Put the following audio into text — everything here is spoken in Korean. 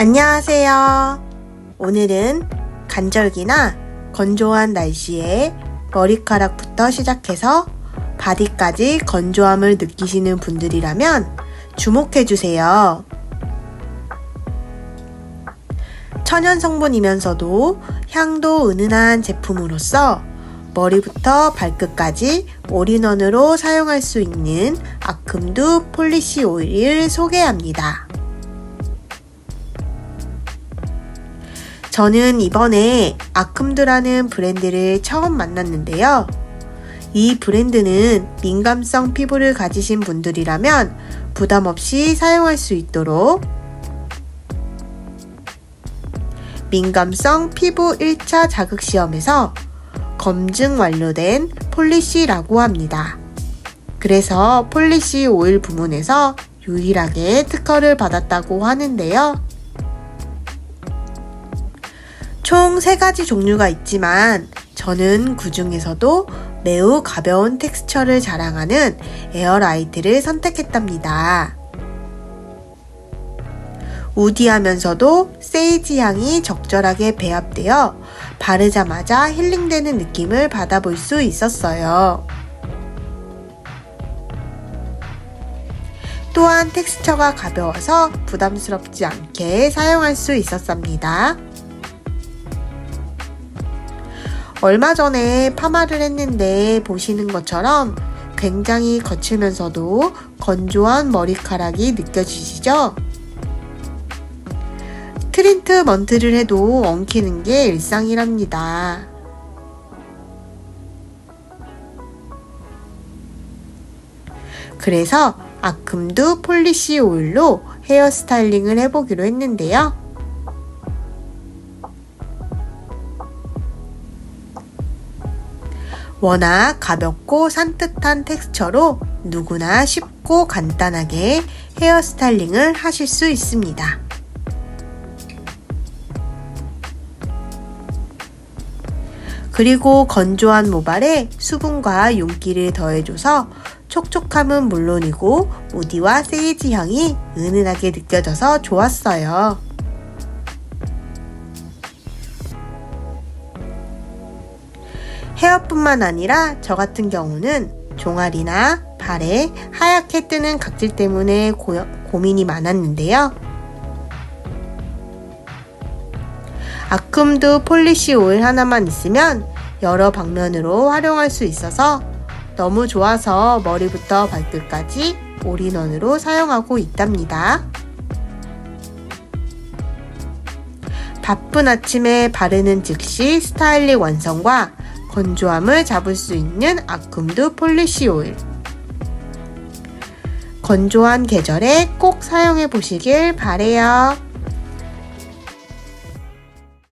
안녕하세요. 오늘은 간절기나 건조한 날씨에 머리카락부터 시작해서 바디까지 건조함을 느끼시는 분들이라면 주목해 주세요. 천연 성분이면서도 향도 은은한 제품으로서 머리부터 발끝까지 올인원으로 사용할 수 있는 아큼두 폴리시 오일을 소개합니다. 저는 이번에 아큼드라는 브랜드를 처음 만났는데요. 이 브랜드는 민감성 피부를 가지신 분들이라면 부담 없이 사용할 수 있도록 민감성 피부 1차 자극 시험에서 검증 완료된 폴리시라고 합니다. 그래서 폴리시 오일 부문에서 유일하게 특허를 받았다고 하는데요. 총 3가지 종류가 있지만 저는 그 중에서도 매우 가벼운 텍스처를 자랑하는 에어라이트를 선택했답니다. 우디하면서도 세이지 향이 적절하게 배합되어 바르자마자 힐링되는 느낌을 받아볼 수 있었어요. 또한 텍스처가 가벼워서 부담스럽지 않게 사용할 수 있었습니다. 얼마 전에 파마를 했는데 보시는 것처럼 굉장히 거칠면서도 건조한 머리카락이 느껴지시죠? 트리트먼트를 해도 엉키는 게 일상이랍니다. 그래서 아큼두 폴리시 오일로 헤어 스타일링을 해보기로 했는데요. 워낙 가볍고 산뜻한 텍스처로 누구나 쉽고 간단하게 헤어 스타일링을 하실 수 있습니다. 그리고 건조한 모발에 수분과 윤기를 더해줘서 촉촉함은 물론이고 우디와 세이지 향이 은은하게 느껴져서 좋았어요. 헤어뿐만 아니라 저 같은 경우는 종아리나 발에 하얗게 뜨는 각질 때문에 고, 고민이 많았는데요. 아큼드 폴리시 오일 하나만 있으면 여러 방면으로 활용할 수 있어서 너무 좋아서 머리부터 발끝까지 올인원으로 사용하고 있답니다. 바쁜 아침에 바르는 즉시 스타일링 완성과 건조함을 잡을 수 있는 아큼드 폴리시 오일. 건조한 계절에 꼭 사용해 보시길 바래요.